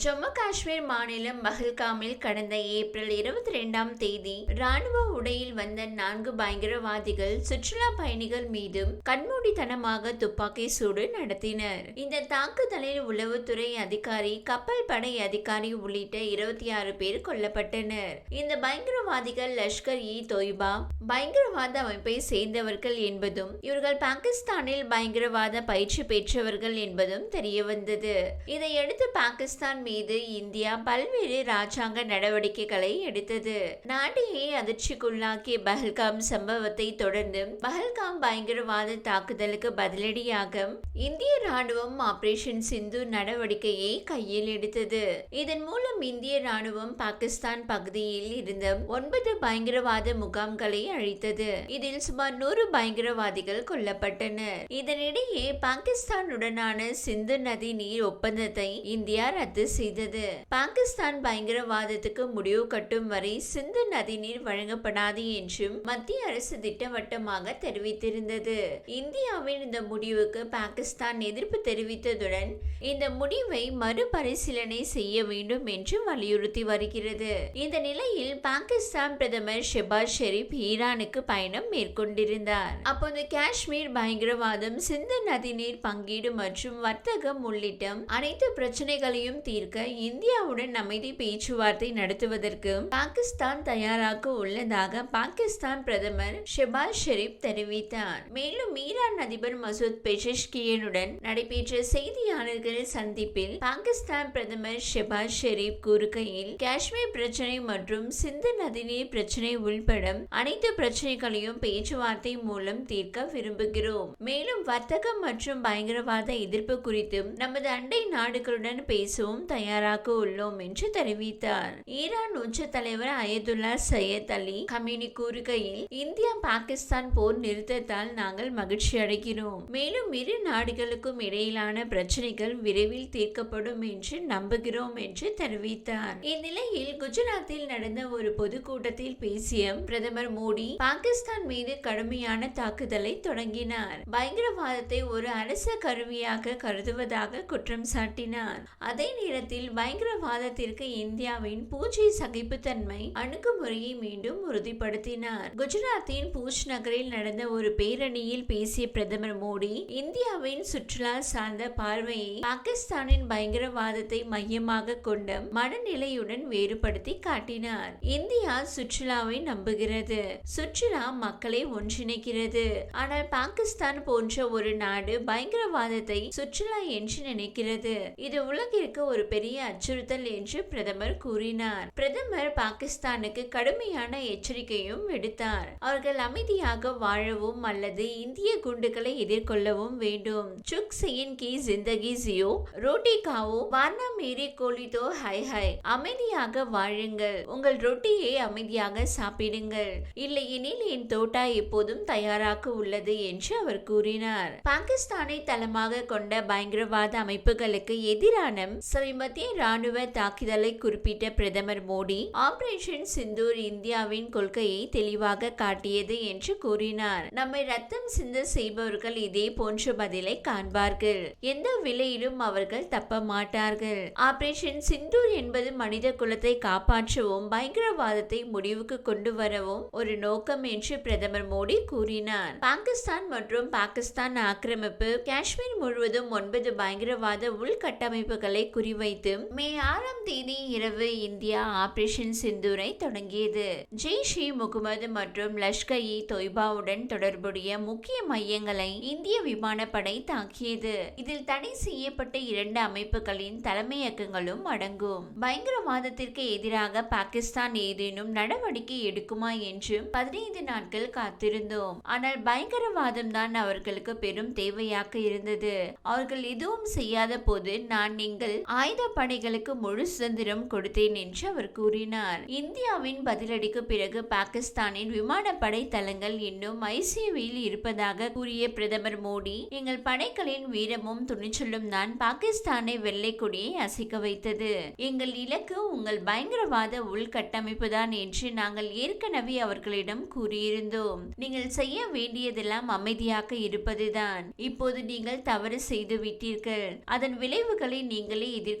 ஜம்மு காஷ்மீர் மாநிலம் மகில்காமில் கடந்த ஏப்ரல் இருபத்தி ரெண்டாம் தேதி ராணுவ உடையில் வந்த நான்கு பயங்கரவாதிகள் சுற்றுலா பயணிகள் மீதும் கண்மூடித்தனமாக துப்பாக்கி சூடு நடத்தினர். இந்த தாக்குதலில் உளவுத்துறை அதிகாரி கப்பல் படை அதிகாரி உள்ளிட்ட இருபத்தி ஆறு பேர் கொல்லப்பட்டனர். இந்த பயங்கரவாதிகள் லஷ்கர் இ தொய்பா பயங்கரவாத அமைப்பை சேர்ந்தவர்கள் என்பதும் இவர்கள் பாகிஸ்தானில் பயங்கரவாத பயிற்சி பெற்றவர்கள் என்பதும் தெரியவந்தது. இதையடுத்து பாகிஸ்தான் மீது இந்தியா பல்வேறு ராஜாங்க நடவடிக்கைகளை எடுத்தது. நாட்டையே அதிர்ச்சிக்குள்ளாக்கிய பஹல்காம் சம்பவத்தை தொடர்ந்து பஹல்காம் பயங்கரவாத தாக்குதலுக்கு பதிலடியாக இந்திய ராணுவம் ஆபரேஷன் சிந்து நடவடிக்கையை கையில் எடுத்தது. இதன் மூலம் இந்திய ராணுவம் பாகிஸ்தான் பகுதியில் இருந்த ஒன்பது பயங்கரவாத முகாம்களை அழித்தது. இதில் சுமார் நூறு பயங்கரவாதிகள் கொல்லப்பட்டனர் இதனிடையே பாகிஸ்தானுடனான சிந்து நதி நீர் ஒப்பந்தத்தை இந்தியா ரத்து செய்தது. பாகிஸ்தான் பயங்கரவாதத்துக்கு முடிவு கட்டும் வரை சிந்து நதிநீர் வழங்கப்படாது என்றும் மத்திய அரசு திட்டவட்டமாக தெரிவித்திருந்தது. இந்தியாவின் இந்த முடிவுக்கு பாகிஸ்தான் எதிர்ப்பு தெரிவித்ததுடன் இந்த முடிவை மறுபரிசீலனை செய்ய வேண்டும் என்று வலியுறுத்தி வருகிறது. இந்த நிலையில் பாகிஸ்தான் பிரதமர் ஷெபாஸ் ஷெரீப் ஈரானுக்கு பயணம் மேற்கொண்டிருந்தார். அப்போது காஷ்மீர் பயங்கரவாதம் சிந்து நதிநீர் பங்கீடு மற்றும் வர்த்தகம் உள்ளிட்ட அனைத்து பிரச்சனைகளையும் இருக்க இந்தியாவுடன் அமைதி பேச்சுவார்த்தை நடத்துவதற்கு பாகிஸ்தான் தயாராக உள்ளதாக பாகிஸ்தான் பிரதமர் ஷெபாஸ் ஷெரீப் தெரிவித்தார். மேலும் ஈரான் அதிபர் மசூத் பெஷஷ்கியனுடன் நடைபெற்ற செய்தியாளர்கள் சந்திப்பில் பாகிஸ்தான் பிரதமர் ஷெபாஸ் ஷெரீப் கூறுகையில் காஷ்மீர் பிரச்சனை மற்றும் சிந்து நதிநீர் பிரச்சனை உள்பட அனைத்து பிரச்சனைகளையும் பேச்சுவார்த்தை மூலம் தீர்க்க விரும்புகிறோம். மேலும் வர்த்தகம் மற்றும் பயங்கரவாத எதிர்ப்பு குறித்தும் நமது அண்டை நாடுகளுடன் பேசவும். தயாராக உள்ளோம் என்று தெரிவித்தார். ஈரான் உச்ச தலைவர் அயதுல்லா சையத் அலி கமினி கூறுகையில் இந்தியா பாகிஸ்தான் போர் நிறுத்தத்தால் நாங்கள் மகிழ்ச்சி அடைகிறோம். மேலும் இரு நாடுகளுக்கும் இடையிலான பிரச்சனைகள் விரைவில் தீர்க்கப்படும் என்று நம்புகிறோம் என்று தெரிவித்தார். இந்நிலையில் குஜராத்தில் நடந்த ஒரு பொதுக்கூட்டத்தில் பேசிய பிரதமர் மோடி பாகிஸ்தான் மீது கடுமையான தாக்குதலை தொடங்கினார். பயங்கரவாதத்தை ஒரு அரச கருவியாக கருதுவதாக குற்றம் சாட்டினார். அதே நேரத்தில் பயங்கரவாதத்திற்கு இந்தியாவின் பூஜை சகிப்புத்தன்மை அணுகுமுறையை மீண்டும் உறுதிப்படுத்தினார். குஜராத்தின் பூஜ் நகரில் நடந்த ஒரு பேரணியில் பேசிய பிரதமர் மோடி இந்தியாவின் சுற்றுலா சார்ந்த பார்வையை பாகிஸ்தானின் பயங்கரவாதத்தை மையமாக கொண்ட மனநிலையுடன் வேறுபடுத்தி காட்டினார். இந்தியா சுற்றுலாவை நம்புகிறது. சுற்றுலா மக்களை ஒன்றிணைக்கிறது. ஆனால் பாகிஸ்தான் போன்ற ஒரு நாடு பயங்கரவாதத்தை சுற்றுலா என்று நினைக்கிறது. இது உலகிற்கு ஒரு பெரிய அச்சுறுத்தல் என்று பிரதமர் கூறினார். பிரதமர் பாகிஸ்தானுக்கு கடுமையான எச்சரிக்கையும் விடுத்தார். அவர்கள் அமைதியாக வாழவும் அல்லது இந்திய குண்டுகளை எதிர்கொள்ளவும் வேண்டும். சுக் செயின் கி ஜிந்தகி ஜியோ ரோட்டி காவோ வானா மேரி கோலிதோ ஹை ஹை அமைதியாக வாழுங்கள். உங்கள் ரொட்டியை அமைதியாக சாப்பிடுங்கள். இல்லையெனில் என் தோட்டா எப்போதும் தயாராக உள்ளது என்று அவர் கூறினார். பாகிஸ்தானை தளமாக கொண்ட பயங்கரவாத அமைப்புகளுக்கு எதிரான சமீபத்திய ராணுவ தாக்குதலை குறிப்பிட்ட பிரதமர் மோடி ஆபரேஷன் சிந்தூர் இந்தியாவின் கொள்கையை தெளிவாக காட்டியது என்று கூறினார். நம்மை ரத்தம் சிந்த செய்பவர்கள் இதே போன்ற பதிலை காண்பார்கள். எந்த விலையிலும் அவர்கள் தப்ப மாட்டார்கள். ஆபரேஷன் சிந்தூர் என்பது மனித குலத்தை காப்பாற்றவும் பயங்கரவாதத்தை முடிவுக்கு கொண்டு வரவும் ஒரு நோக்கம் என்று பிரதமர் மோடி கூறினார். பாகிஸ்தான் மற்றும் பாகிஸ்தான் ஆக்கிரமிப்பு காஷ்மீர் முழுவதும் ஒன்பது பயங்கரவாத உள்கட்டமைப்புகளை முன்வைத்து மே ஆறாம் தேதி இரவு இந்தியா ஆபரேஷன் சிந்தூரை தொடங்கியது. ஜெய்ஷ் இ முகமது மற்றும் லஷ்கர் இ தொய்பாவுடன் தொடர்புடைய முக்கிய மையங்களை இந்திய விமானப்படை தாக்கியது. இதில் தடை செய்யப்பட்ட இரண்டு அமைப்புகளின் தலைமையகங்களும் அடங்கும். பயங்கரவாதத்திற்கு எதிராக பாகிஸ்தான் ஏதேனும் நடவடிக்கை எடுக்குமா என்று பதினைந்து நாட்கள் காத்திருந்தோம். ஆனால் பயங்கரவாதம் தான் அவர்களுக்கு பெரும் தேவையாக இருந்தது. அவர்கள் எதுவும் செய்யாத போது நான் நீங்கள் ஆயுத படைகளுக்கு முழு சுதந்திரம் கொடுத்தேன் என்று அவர் கூறினார். இந்தியாவின் பதிலடிக்கு பிறகு பாகிஸ்தானின் விமானப்படை தளங்கள் இன்னும் ஐசியூவில் இருப்பதாக கூறிய பிரதமர் மோடி எங்கள் படைகளின் வீரமும் துணிச்சலும் தான் பாகிஸ்தானை வெள்ளை கொடியை அசைக்க வைத்தது. எங்கள் இலக்கு உங்கள் பயங்கரவாத உள்கட்டமைப்பு தான் என்று நாங்கள் ஏற்கனவே அவர்களிடம் கூறியிருந்தோம். நீங்கள் செய்ய வேண்டியதெல்லாம் அமைதியாக இருப்பதுதான். இப்போது நீங்கள் தவறு செய்து விட்டீர்கள். அதன் விளைவுகளை நீங்களே எதிர்க்க